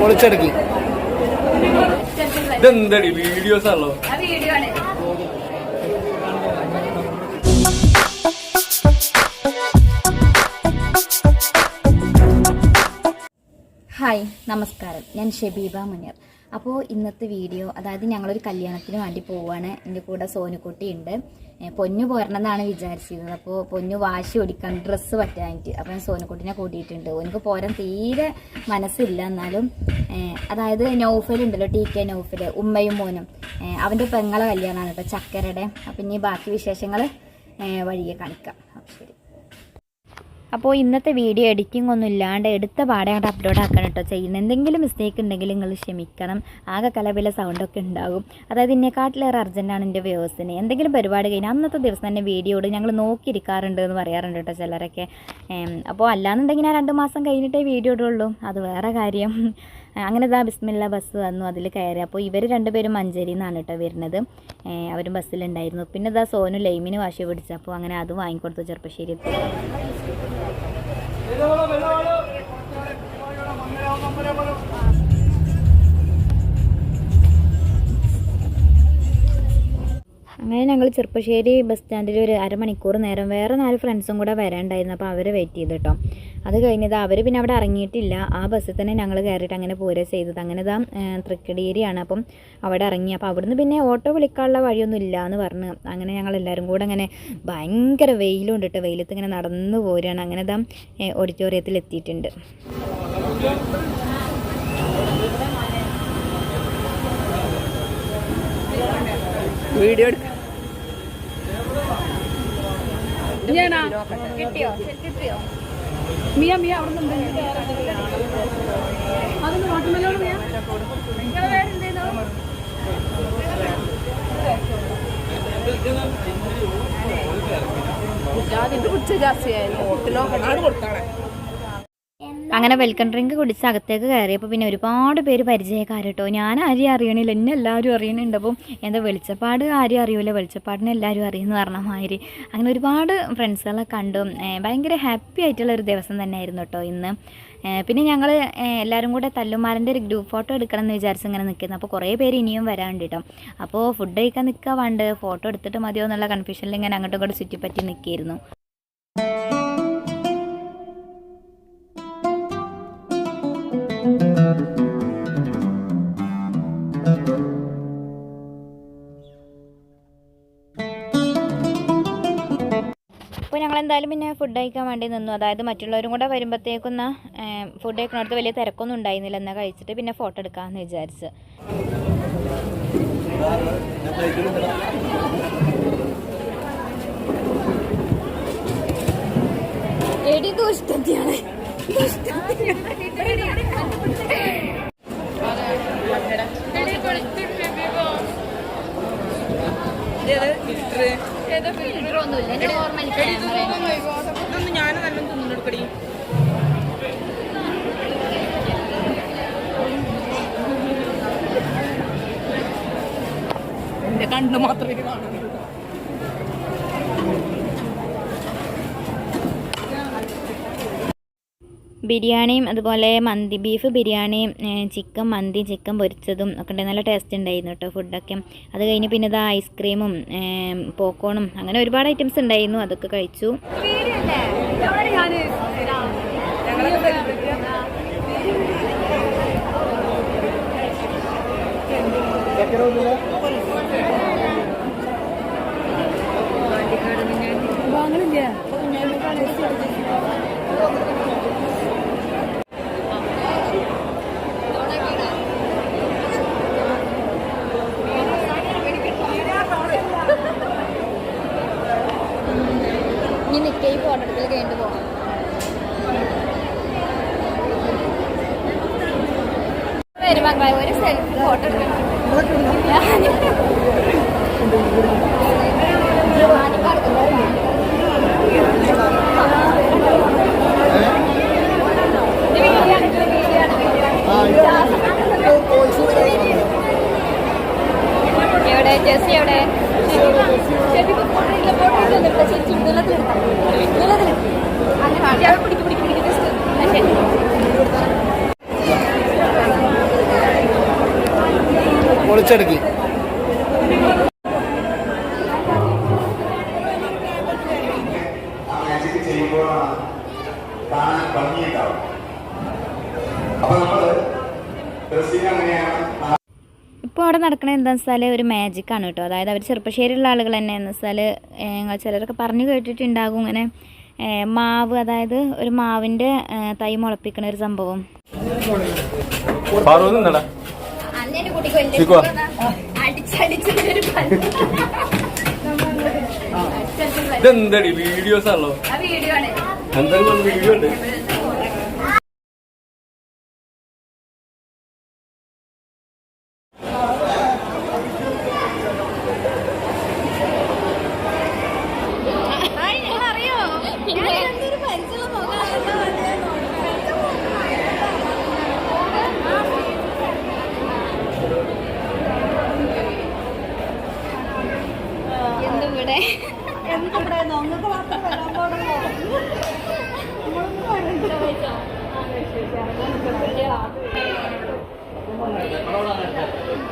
പൊളിച്ചെടുക്കും. ഇതെന്തടി? വീഡിയോസ് ആണല്ലോ. വീഡിയോ ആണ് ഹായ് നമസ്കാരം. ഞാൻ ഷബീബ മുനിയർ അപ്പോൾ ഇന്നത്തെ വീഡിയോ അതായത് ഞങ്ങളൊരു കല്യാണത്തിന് വേണ്ടി പോവുകയാണ് എന്റെ കൂടെ സോനുക്കുട്ടി പൊന്നു പോരണമെന്നാണ് വിചാരിച്ചിരുന്നത്. അപ്പോൾ പൊന്നു വാശി ഓടിക്കാൻ ഡ്രസ്സ് പറ്റാനായിട്ട് അപ്പോൾ ഞാൻ സോനക്കുട്ടിനെ കൂട്ടിയിട്ടുണ്ട്. ഓനിക്ക് പോരാൻ തീരെ മനസ്സില്ല എന്നാലും അതായത് നൗഫൽ ഉണ്ടല്ലോ ടി കെ നൗഫൽ ഉമ്മയും മോനും. അവന്റെ പെങ്ങളെ കല്യാണമാണ് കേട്ടോ ചക്കരയുടെ അപ്പം ഇനി ബാക്കി വിശേഷങ്ങൾ വഴിയെ കാണിക്കാം. ശരി. അപ്പോൾ ഇന്നത്തെ വീഡിയോ എഡിറ്റിംഗ് ഒന്നും ഇല്ലാണ്ട് എടുത്ത പാടെ അപ്ലോഡ് ആക്കണം കേട്ടോ ചെയ്യുന്ന എന്തെങ്കിലും മിസ്റ്റേക്ക് ഉണ്ടെങ്കിൽ നിങ്ങൾ ക്ഷമിക്കണം. ആകെ കലപില സൗണ്ടൊക്കെ ഉണ്ടാകും. അതായത് ഇന്നെക്കാട്ടിലേറെ അർജന്റാണ് എന്റെ വ്യൂവേഴ്സിന് എന്തെങ്കിലും പരിപാടി കഴിഞ്ഞാൽ അന്നത്തെ ദിവസം തന്നെ വീഡിയോട് ഞങ്ങൾ നോക്കിയിരിക്കാറുണ്ട് എന്ന് പറയാറുണ്ട് കേട്ടോ ചിലരൊക്കെ. അപ്പോൾ അല്ലാന്നുണ്ടെങ്കിൽ ഞാൻ രണ്ട് മാസം കഴിഞ്ഞിട്ടേ വീഡിയോ ഇടുള്ളൂ. അത് വേറെ കാര്യം. അങ്ങനെ ഇതാ ബിസ്മില്ല ബസ് വന്നു അതിൽ കയറി. അപ്പോൾ ഇവർ രണ്ടുപേരും മഞ്ചേരിയിൽ നിന്നാണ് കേട്ടോ വരുന്നത്. അവരും ബസ്സിലുണ്ടായിരുന്നു. പിന്നെ ഇതാ സോനു ലൈമിന് വാശി പിടിച്ചു അപ്പോൾ അങ്ങനെ അത് വാങ്ങിക്കൊടുത്തു ചെറുപ്പശ്ശേരി ਇਹਦੇ ਵਾਲਾ ਪਹਿਲਾਂ ਵਾਲਾ ਨੰਬਰ ਹੈ ਵਾਲਾ ഞങ്ങൾ ചെറുപ്പശ്ശേരി ബസ് സ്റ്റാൻഡിൽ ഒരു അരമണിക്കൂർ നേരം വേറെ നാല് ഫ്രണ്ട്സും കൂടെ വരാണ്ടായിരുന്നു. അപ്പോൾ അവർ വെയിറ്റ് ചെയ്ത് കേട്ടോ അത് കഴിഞ്ഞത് അവർ പിന്നെ അവിടെ ഇറങ്ങിയിട്ടില്ല. ആ ബസ്സിൽ തന്നെ ഞങ്ങൾ കയറിയിട്ട് അങ്ങനെ പോരെ ചെയ്തത്. അങ്ങനെ ഇതാ തൃക്കടീരിയാണ് അപ്പം അവിടെ ഇറങ്ങി. അപ്പോൾ അവിടുന്ന് പിന്നെ ഓട്ടോ വിളിക്കാനുള്ള വഴിയൊന്നും ഇല്ല എന്ന് പറഞ്ഞ്. അങ്ങനെ ഞങ്ങൾ എല്ലാവരും കൂടെ അങ്ങനെ ഭയങ്കര വെയിലും ഉണ്ടിട്ട് വെയിലത്ത് ഇങ്ങനെ നടന്നു പോരുകയാണ് അങ്ങനെ ഇതാ ഓഡിറ്റോറിയത്തിൽ എത്തിയിട്ടുണ്ട്. വീഡിയോ എടുക്ക. കിട്ടിയോ? കിട്ടിയോ? മിയ മിയ അവിടെ നിന്ന് അതൊന്ന് വാട്ടർമെലോൺ മിയ. അതിന്റെ ഉച്ച ജാസ്തിയായിരുന്നു ഹോട്ടലോ കൊടുത്താണ് അങ്ങനെ വെൽക്കം ഡ്രിങ്ക് കുടിച്ച് അകത്തേക്ക് കയറിയപ്പോൾ പിന്നെ ഒരുപാട് പേര് പരിചയക്കാർ കേട്ടോ ഞാൻ ആരെയും അറിയണില്ല. എന്നെ എല്ലാവരും അറിയണുണ്ട് അപ്പം എന്താ വെളിച്ചപ്പാട് ആരും അറിയില്ല വെളിച്ചപ്പാടിനെ എല്ലാവരും അറിയുമെന്ന് പറഞ്ഞ മാതിരി. അങ്ങനെ ഒരുപാട് ഫ്രണ്ട്സുകളെ കണ്ടു. ഭയങ്കര ഹാപ്പി ആയിട്ടുള്ള ഒരു ദിവസം തന്നെയായിരുന്നു കേട്ടോ ഇന്ന്. പിന്നെ ഞങ്ങൾ എല്ലാവരും കൂടെ തല്ലുമാരന്റെ ഒരു ഗ്രൂപ്പ് ഫോട്ടോ എടുക്കണം എന്ന് വിചാരിച്ച് ഇങ്ങനെ നിൽക്കുന്നു അപ്പോൾ കുറേ പേര് ഇനിയും വരാണ്ട് കേട്ടോ അപ്പോൾ ഫുഡ് കഴിക്കാൻ നിൽക്കാൻ വേണ്ട. ഫോട്ടോ എടുത്തിട്ട് മതിയോ എന്നുള്ള കൺഫ്യൂഷനിൽ ഇങ്ങനെ അങ്ങോട്ടും ഇങ്ങോട്ടും ചുറ്റിപ്പറ്റി നിൽക്കിയിരുന്നു എന്തായാലും പിന്നെ ഫുഡ് കഴിക്കാൻ വേണ്ടി നിന്നു. അതായത് മറ്റുള്ളവരും കൂടെ വരുമ്പോഴത്തേക്കൊന്ന് ഫുഡ് കഴിക്കുന്നിടത്ത് വലിയ തിരക്കൊന്നും ഉണ്ടായിരുന്നില്ല. എന്നാൽ കഴിച്ചിട്ട് പിന്നെ ഫോട്ടോ എടുക്കാമെന്ന് വിചാരിച്ച്. എടി ദുഷ്ടത്തിയാണ് ഇതൊന്നും ഞാൻ നല്ല തിന്നെടുക്കടി എന്റെ മാത്രമേ കാണുന്നുള്ളൂ. ബിരിയാണിയും അതുപോലെ മന്തി ബീഫ് ബിരിയാണിയും ചിക്കൻ മന്തി ചിക്കൻ പൊരിച്ചതും ഒക്കെ ഉണ്ട്. നല്ല ടേസ്റ്റ് ഉണ്ടായിരുന്നു കേട്ടോ ഫുഡൊക്കെ അത് കഴിഞ്ഞ് പിന്നെ ഇതാ ഐസ്ക്രീമും പോക്കോണും അങ്ങനെ ഒരുപാട് ഐറ്റംസ് ഉണ്ടായിരുന്നു. അതൊക്കെ കഴിച്ചു. ഇനി ഫോട്ടോ എടുക്കൽ കഴിഞ്ഞിട്ട് പോകാം വരും ഒരു സെൽഫി ഫോട്ടോ എടുക്കണം എവിടെ? ജെസ്സി എവിടെ? ഭംഗിയുണ്ടാവും. അപ്പൊ നമ്മൾ ഡ്രസ്സിങ് അങ്ങനെയാണ് ഇപ്പോൾ അവിടെ നടക്കണത് എന്താണെന്ന് വെച്ചാൽ ഒരു മാജിക്കാണ് കേട്ടോ. അതായത് അവർ ചെറുപ്പശ്ശേരിയുള്ള ആളുകൾ തന്നെ എന്ന് വെച്ചാൽ ഞങ്ങൾ ചിലരൊക്കെ പറഞ്ഞു കേട്ടിട്ടുണ്ടാകും ഇങ്ങനെ. മാവ് അതായത് ഒരു മാവിന്റെ തൈ മുളപ്പിക്കണ ഒരു സംഭവം. ഇതെന്തടി? വീഡിയോസ് ആണല്ലോ വീഡിയോ നിന്നടാ ചിക്കുവാ ഇതെന്തടി വീഡിയോസ് ആണല്ലോ എന്തെങ്കിലും വീഡിയോ ഉണ്ട്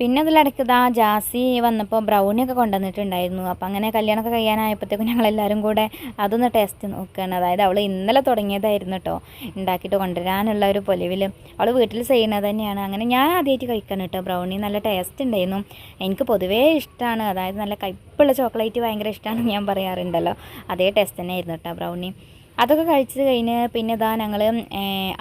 പിന്നെ അതിലിടയ്ക്ക് ഇതാ ജാസി വന്നപ്പോൾ ബ്രൗണിയൊക്കെ കൊണ്ടുവന്നിട്ടുണ്ടായിരുന്നു. അപ്പം അങ്ങനെ കല്യാണമൊക്കെ കഴിയാനായപ്പോഴത്തേക്കും ഞങ്ങളെല്ലാവരും കൂടെ അതൊന്ന് ടേസ്റ്റ് നോക്കുകയാണ്. അതായത് അവൾ ഇന്നലെ തുടങ്ങിയതായിരുന്നു കേട്ടോ ഉണ്ടാക്കിയിട്ട് കൊണ്ടുവരാനുള്ള ഒരു പൊലിവിൽ അവൾ വീട്ടിൽ ചെയ്യുന്നത് തന്നെയാണ്. അങ്ങനെ ഞാൻ ആദ്യമായിട്ട് കഴിക്കാൻ കേട്ടോ ബ്രൗണി നല്ല ടേസ്റ്റ് ഉണ്ടായിരുന്നു. എനിക്ക് പൊതുവേ ഇഷ്ടമാണ് അതായത് നല്ല കയ്പുള്ള ചോക്ലേറ്റ് ഭയങ്കര ഇഷ്ടമാണ് ഞാൻ പറയാറുണ്ടല്ലോ. അതേ ടേസ്റ്റ് തന്നെയായിരുന്നു കേട്ടോ ബ്രൗണി അതൊക്കെ കഴിച്ച് കഴിഞ്ഞ് പിന്നെ ഇതാ ഞങ്ങൾ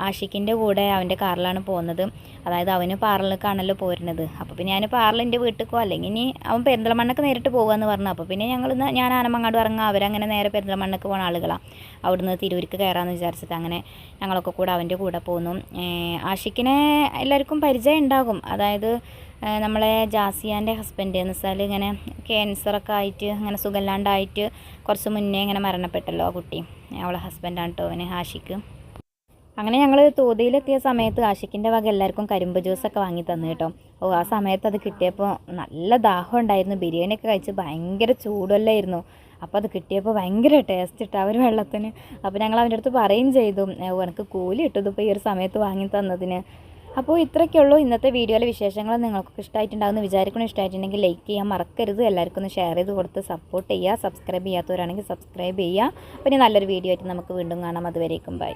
ആഷിക്കിന്റെ കൂടെ അവന്റെ കാറിലാണ് പോകുന്നത്. അതായത് അവന് പാർലിലേക്കാണല്ലോ പോരുന്നത്. അപ്പോൾ പിന്നെ ഞാൻ പാർലിന്റെ വീട്ടിലേക്കോ അല്ലെങ്കിൽ ഇനി അവൻ പെരിന്തൽമണ്ണക്ക് നേരിട്ട് പോകുകയെന്ന് പറഞ്ഞു. അപ്പോൾ പിന്നെ ഞങ്ങൾ ഞാൻ ആനമങ്ങാട് ഇറങ്ങാം അവരങ്ങനെ നേരെ പെരിന്തൽമണ്ണക്ക് പോകുന്ന ആളുകളാണ് അവിടുന്ന് തിരൂർക്ക് കയറാമെന്ന് വിചാരിച്ചിട്ട് അങ്ങനെ ഞങ്ങളൊക്കെ കൂടെ അവന്റെ കൂടെ പോകുന്നു. ആഷിക്കിനെ എല്ലാവർക്കും പരിചയം ഉണ്ടാകും. അതായത് നമ്മളെ ജാസിയാന്റെ ഹസ്ബൻഡ് എന്ന് വെച്ചാൽ ഇങ്ങനെ ക്യാൻസറൊക്കെ ആയിട്ട് അങ്ങനെ സുഖമില്ലാണ്ടായിട്ട് കുറച്ച് മുന്നേ ഇങ്ങനെ മരണപ്പെട്ടല്ലോ ആ കുട്ടി. അവളെ ഹസ്ബൻഡാണ് കേട്ടോ അവന് ആഷിക്ക്. അങ്ങനെ ഞങ്ങൾ തോതിയിലെത്തിയ സമയത്ത് ആഷിക്കിന്റെ വക എല്ലാവർക്കും കരിമ്പ് ജ്യൂസൊക്കെ വാങ്ങി തന്നു കേട്ടോ. ഓ ആ സമയത്ത് അത് കിട്ടിയപ്പോൾ നല്ല ദാഹം ഉണ്ടായിരുന്നു. ബിരിയാണിയൊക്കെ കഴിച്ച് ഭയങ്കര ചൂടല്ലായിരുന്നു. അപ്പോൾ അത് കിട്ടിയപ്പോൾ ഭയങ്കര ടേസ്റ്റ് ഇട്ട് അവർ വെള്ളത്തിന്. അപ്പോൾ ഞങ്ങൾ അവന്റെ അടുത്ത് പറയും ചെയ്തു. എനിക്ക് കൂലി ഇട്ടത് ഇപ്പോൾ ഈ ഒരു സമയത്ത് വാങ്ങി തന്നതിന്. അപ്പോൾ ഇത്രയൊക്കെ ഉള്ളൂ ഇന്നത്തെ വീഡിയോയിലെ വിശേഷങ്ങൾ. നിങ്ങൾക്ക് ഇഷ്ടമായിട്ടുണ്ടാകുമെന്ന് വിചാരിക്കണം ഇഷ്ടമായിട്ടുണ്ടെങ്കിൽ ലൈക്ക് ചെയ്യാൻ മറക്കരുത്. എല്ലാവർക്കും ഒന്ന് ഷെയർ ചെയ്ത് കൊടുത്ത് സപ്പോർട്ട് ചെയ്യുക. സബ്സ്ക്രൈബ് ചെയ്യാത്തവരാണെങ്കിൽ സബ്സ്ക്രൈബ് ചെയ്യുക. പിന്നെ നല്ലൊരു വീഡിയോ ആയിട്ട് നമുക്ക് വീണ്ടും കാണാം. അതുവരേക്കും ബൈ